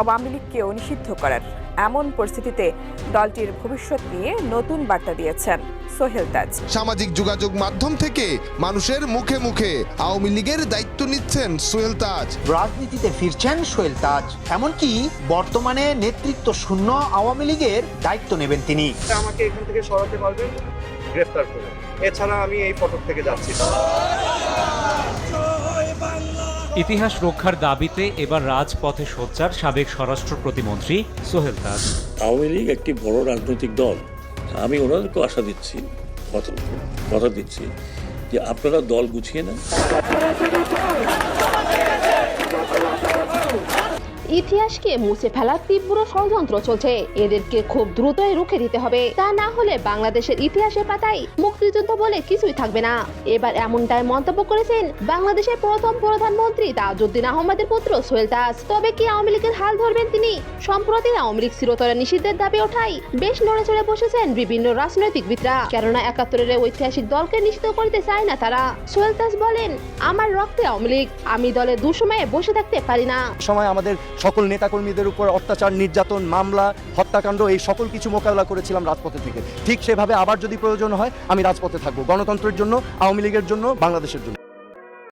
আওয়ামী লীগকেও নিষিদ্ধ করার এমন পরিস্থিতিতে দলটির ভবিষ্যৎ নিয়ে নতুন বার্তা দিয়েছেন সোহেল তাজ। সামাজিক যোগাযোগ মাধ্যম থেকে মানুষের মুখে মুখে আওয়ামী লীগের দায়িত্ব নিচ্ছেন সোহেল তাজ। রাজনীতিতে ফিরছেন সোহেল তাজ এমনকি বর্তমানে নেতৃত্ব শূন্য আওয়ামী লীগের দায়িত্ব নেবেন তিনি। আমাকে এখান থেকে সরাতে পারবেন? গ্রেফতার করে। এছাড়া আমি এই ফটক থেকে যাচ্ছি। ইতিহাস রক্ষার দাবিতে এবার রাজপথে সোচ্চার সাবেক স্বরাষ্ট্র প্রতিমন্ত্রী সোহেল তাজ আওয়ামী লীগ একটি বড় রাজনৈতিক দল। আমি ওনাদেরকে আশা দিচ্ছি কথা কথা দিচ্ছি যে আপনারা দল গুছিয়ে নেন। ইতিহাসকে মুছে ফেলার তীব্র ষড়যন্ত্র চলছে। এদেরকে খুব দ্রুতই রুখে দিতে হবে। তা না হলে বাংলাদেশের ইতিহাসের পাতায় মুক্তিযুদ্ধ বলে কিছুই থাকবে না। এবার এমনটাই মন্তব্য করেছেন বাংলাদেশের প্রথম প্রধানমন্ত্রী তাজউদ্দিন আহমদের পুত্র সোহেল দাস। তবে কি আওয়ামী লীগের হাল ধরবেন তিনি? সম্প্রতি আওয়ামী লীগ চিরতরে নিষিদ্ধের দাবি ওঠাই বেশ নড়ে চড়ে বসেছেন বিভিন্ন রাজনৈতিকবিদরা। কেননা একাত্তরের ঐতিহাসিক দলকে নিষিদ্ধ করতে চায় না তারা। সোহেল দাস বলেন, আমার রক্তে আওয়ামী লীগ, আমি দলের দুসময়ে বসে থাকতে পারি না। সময় আমাদের সকল নেতাকর্মীদের উপর অত্যাচার, নির্যাতন, মামলা, হত্যাকাণ্ড, এই সকল কিছু মোকাবেলা করেছিলাম রাজপথে থেকে। ঠিক সেভাবে আবার যদি প্রয়োজন হয়, আমি রাজপথে থাকব। গণতন্ত্রের জন্য আওয়ামী লীগের জন্য বাংলাদেশের জন্য।